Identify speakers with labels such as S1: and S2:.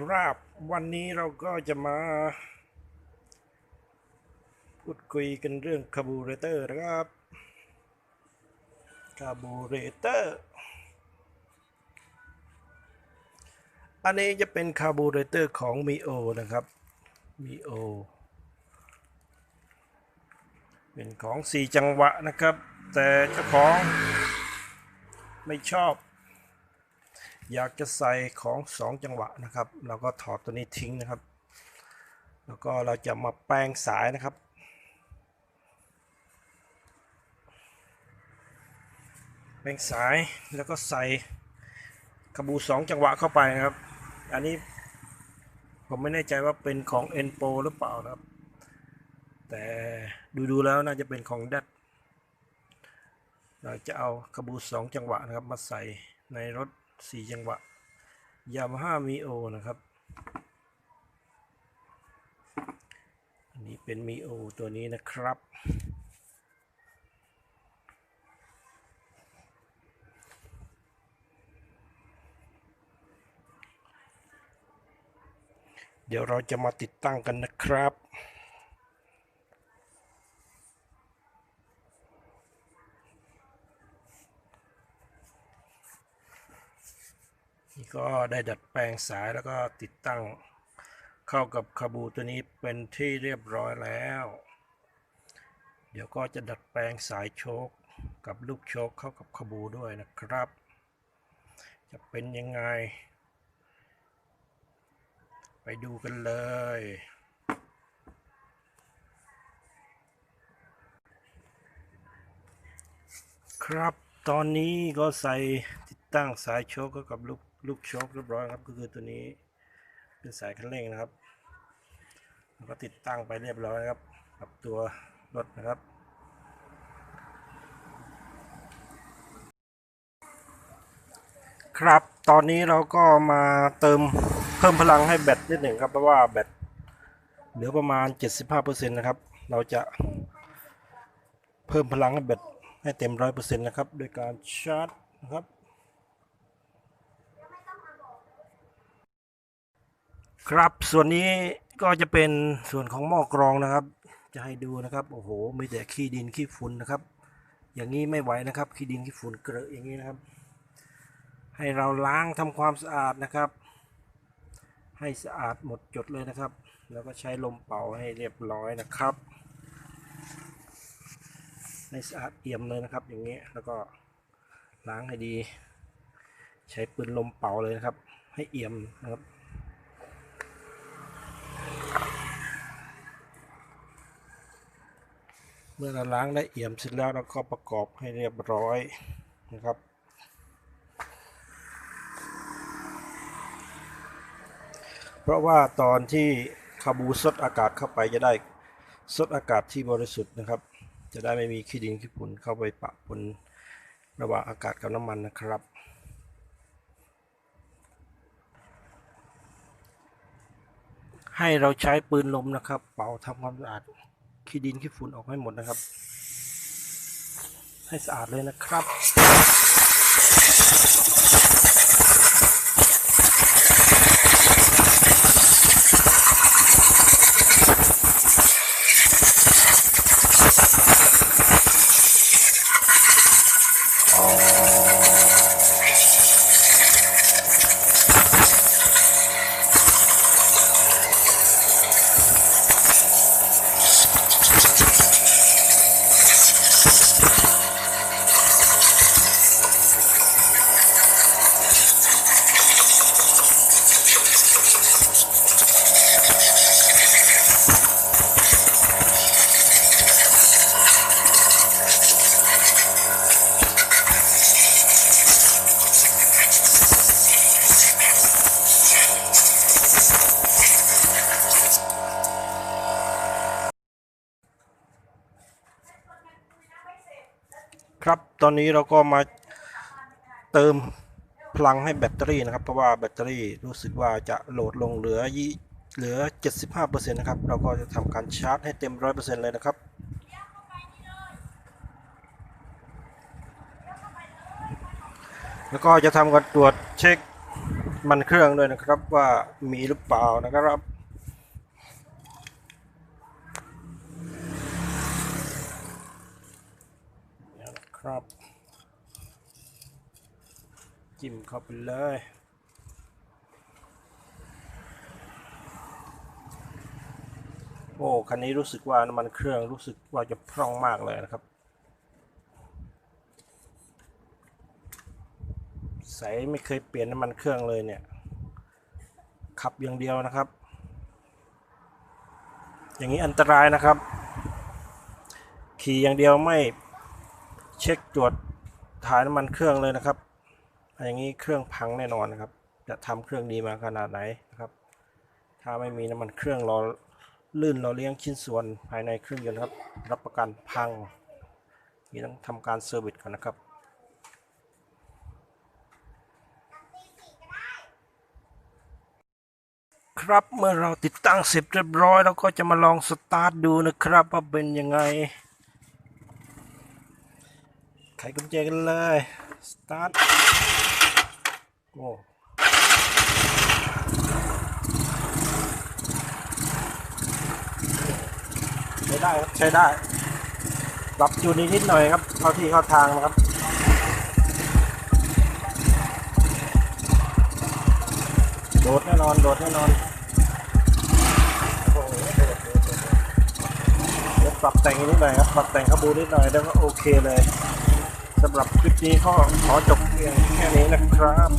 S1: ครับ วันนี้เราก็จะมา พูดคุยกันเรื่องคาบูเรเตอร์นะครับคาบูเรเตอร์อันนี้จะเป็นคาบูเรเตอร์ของมีโอนะครับมีโอเป็นของ 4 จังหวะนะครับ แต่เจ้าของไม่ชอบ อยากจะใส่ของ 2 จังหวะนะครับ เราก็ถอดตัวนี้ทิ้งนะครับ แล้วก็เราจะมาแปลงสายนะครับ แปลงสายแล้วก็ใส่กระบู2จังหวะเข้าไปนะครับ อันนี้ผมไม่แน่ใจว่าเป็นของ e n p o หรือเปล่านะครับ แต่ดูๆแล้วน่าจะเป็นของดัตเราจะเอากระบู2จังหวะนะครับมาใส่ในรถ 4จังหวะยามาฮ่ามีโอนะครับ อันนี้เป็นมีโอตัวนี้นะครับ เดี๋ยวเราจะมาติดตั้งกันนะครับ นี่ก็ได้ดัดแปลงสายแล้วก็ติดตั้งเข้ากับคาบูตัวนี้เป็นที่เรียบร้อยแล้ว เดี๋ยวก็จะดัดแปลงสายโชคกับลูกโชคเข้ากับคาบูด้วยนะครับ จะเป็นยังไง ไปดูกันเลยครับ ตอนนี้ก็ใส่ติดตั้งสายโชคเข้ากับลูก ลูกโชคเรียบร้อยครับก็คือตัวนี้เป็นสายคันเร่งนะครับแล้วก็ติดตั้งไปเรียบร้อยครับกับตัวรถนะครับ ครับตอนนี้เราก็มาเติมเพิ่มพลังให้แบตนิดหนึ่งครับเพราะว่าแบตเหลือประมาณ 75%นะครับ เราจะเพิ่มพลังให้แบตให้เต็ม 100%นะครับโดยการชาร์จนะครับ ครับส่วนนี้ก็จะเป็นส่วนของหม้อกรองนะครับ จะให้ดูนะครับโอ้โหมีแต่ขี้ดินขี้ฝุ่นนะครับ อย่างนี้ไม่ไหวนะครับขี้ดินขี้ฝุ่นเกลอะอย่างนี้นะครับ ให้เราล้างทำความสะอาดนะครับ ให้สะอาดหมดจดเลยนะครับ แล้วก็ใช้ลมเป่าให้เรียบร้อยนะครับให้สะอาดเอี่ยมเลยนะครับ อย่างนี้แล้วก็ล้างให้ดี ใช้ปืนลมเป่าเลยนะครับ ให้เอี่ยมนะครับ เมื่อเราล้างได้เอี่ยมเสร็จแล้วเราก็ประกอบให้เรียบร้อยนะครับ เพราะว่าตอนที่คาบูซดอากาศเข้าไปจะได้ซดอากาศที่บริสุทธิ์นะครับ จะได้ไม่มีขี้ดินขี้ฝุ่นเข้าไปปะปนระหว่างอากาศกับน้ำมันนะครับให้เราใช้ปืนลมนะครับ เป่าทำความสะอาด ขี้ดินขี้ฝุ่นออกให้หมดนะครับ ให้สะอาดเลยนะครับ ครับ ตอนนี้เราก็มาเติมพลังให้แบตเตอรี่นะครับ เพราะว่าแบตเตอรี่รู้สึกว่าจะโหลดลงเหลือยี่เหลือ 75%นะครับ เราก็จะทำการชาร์จให้เต็ม 100%เลยนะครับ แล้วก็จะทำการตรวจเช็คมันเครื่องด้วยนะครับว่ามีหรือเปล่านะครับ นี่นะ ครับ จิ้มเข้าไปเลยโอ้คันนี้รู้สึกว่าน้ำมันเครื่องรู้สึกว่าจะพร่องมากเลยนะครับ ใสไม่เคยเปลี่ยนน้ำมันเครื่องเลยเนี่ย ขับอย่างเดียวนะครับ อย่างนี้อันตรายนะครับ ขี่อย่างเดียวไม่ เช็คตรวจถ่ายน้ำมันเครื่องเลยนะครับ อย่างนี้เครื่องพังแน่นอนนะครับ จะทำเครื่องดีมาขนาดไหนนะครับ ถ้าไม่มีน้ำมันเครื่องรอลื่นรอเลี้ยงชิ้นส่วนภายในเครื่องยนต์ครับ รับประกันพัง นี่ต้องทำการเซอร์วิสก่อนนะครับครับเมื่อเราติดตั้งเสร็จเรียบร้อยเราก็จะมาลองสตาร์ทดูนะครับว่าเป็นยังไง ไขกุญแจกันเลย สตาร์ทโอ้ใช้ได้ครับ ใช้ได้ปรับจูนนิดหน่อยครับ เข้าที่เข้าทางนะครับโดดแน่นอน โดดแน่นอนเดี๋ยวปรับแต่งนิดหน่อยครับ ปรับแต่งขบูนิดหน่อยแล้วก็โอเคเลยำหรับคลิปนี้ก็ขอจบเพียงแค่นี้นะครับ